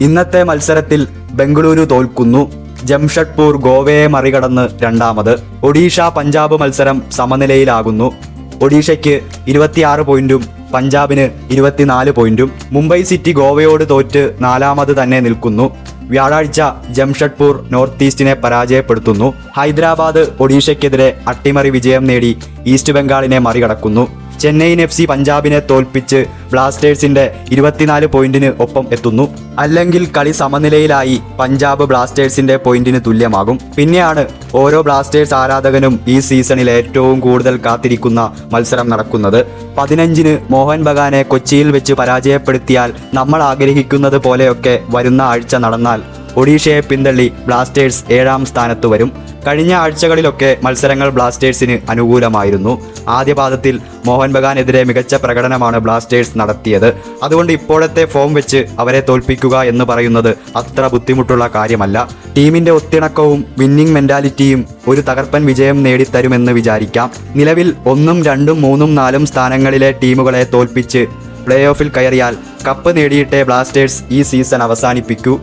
ഇന്നത്തെ മത്സരത്തിൽ ബംഗളൂരു തോൽക്കുന്നു. ജംഷഡ്പൂർ ഗോവയെ മറികടന്ന് രണ്ടാമത്. ഒഡീഷ പഞ്ചാബ് മത്സരം സമനിലയിലാകുന്നു. ഒഡീഷയ്ക്ക് ഇരുപത്തിയാറ് പോയിന്റും പഞ്ചാബിന് ഇരുപത്തിനാല് പോയിന്റും. മുംബൈ സിറ്റി ഗോവയോട് തോറ്റ് നാലാമത് തന്നെ നിൽക്കുന്നു. വ്യാഴാഴ്ച ജംഷഡ്പൂർ നോർത്ത് ഈസ്റ്റിനെ പരാജയപ്പെടുത്തുന്നു. ഹൈദരാബാദ് ഒഡീഷയ്ക്കെതിരെ അട്ടിമറി വിജയം നേടി ഈസ്റ്റ് ബംഗാളിനെ മറികടക്കുന്നു. ചെന്നൈയിൻ എഫ് സി പഞ്ചാബിനെ തോൽപ്പിച്ച് ബ്ലാസ്റ്റേഴ്സിന്റെ ഇരുപത്തിനാല് പോയിന്റിന് ഒപ്പം എത്തുന്നു. അല്ലെങ്കിൽ കളി സമനിലയിലായി പഞ്ചാബ് ബ്ലാസ്റ്റേഴ്സിന്റെ പോയിന്റിന് തുല്യമാകും. പിന്നെയാണ് ഓരോ ബ്ലാസ്റ്റേഴ്സ് ആരാധകനും ഈ സീസണിൽ ഏറ്റവും കൂടുതൽ കാത്തിരിക്കുന്ന മത്സരം നടക്കുന്നത്. പതിനഞ്ചിന് മോഹൻ ബഗാനെ കൊച്ചിയിൽ വെച്ച് പരാജയപ്പെടുത്തിയാൽ നമ്മൾ ആഗ്രഹിക്കുന്നത് പോലെയൊക്കെ വരുന്ന ആഴ്ച നടന്നാൽ ഒഡീഷയെ പിന്തള്ളി ബ്ലാസ്റ്റേഴ്സ് ഏഴാം സ്ഥാനത്ത് വരും. കഴിഞ്ഞ ആഴ്ചകളിലൊക്കെ മത്സരങ്ങൾ ബ്ലാസ്റ്റേഴ്സിന് അനുകൂലമായിരുന്നു. ആദ്യപാദത്തിൽ മോഹൻ ബഗാനെതിരെ മികച്ച പ്രകടനമാണ് ബ്ലാസ്റ്റേഴ്സ് നടത്തിയത്. അതുകൊണ്ട് ഇപ്പോഴത്തെ ഫോം വെച്ച് അവരെ തോൽപ്പിക്കുക എന്ന് പറയുന്നത് അത്ര ബുദ്ധിമുട്ടുള്ള കാര്യമല്ല. ടീമിന്റെ ഒത്തിണക്കവും വിന്നിംഗ് മെന്റാലിറ്റിയും ഒരു തകർപ്പൻ വിജയം നേടിത്തരുമെന്ന് വിചാരിക്കാം. നിലവിൽ ഒന്നും രണ്ടും മൂന്നും നാലും സ്ഥാനങ്ങളിലെ ടീമുകളെ തോൽപ്പിച്ച് പ്ലേ ഓഫിൽ കയറിയാൽ കപ്പ് നേടിയിട്ടേ ബ്ലാസ്റ്റേഴ്സ് ഈ സീസൺ അവസാനിപ്പിക്കൂ.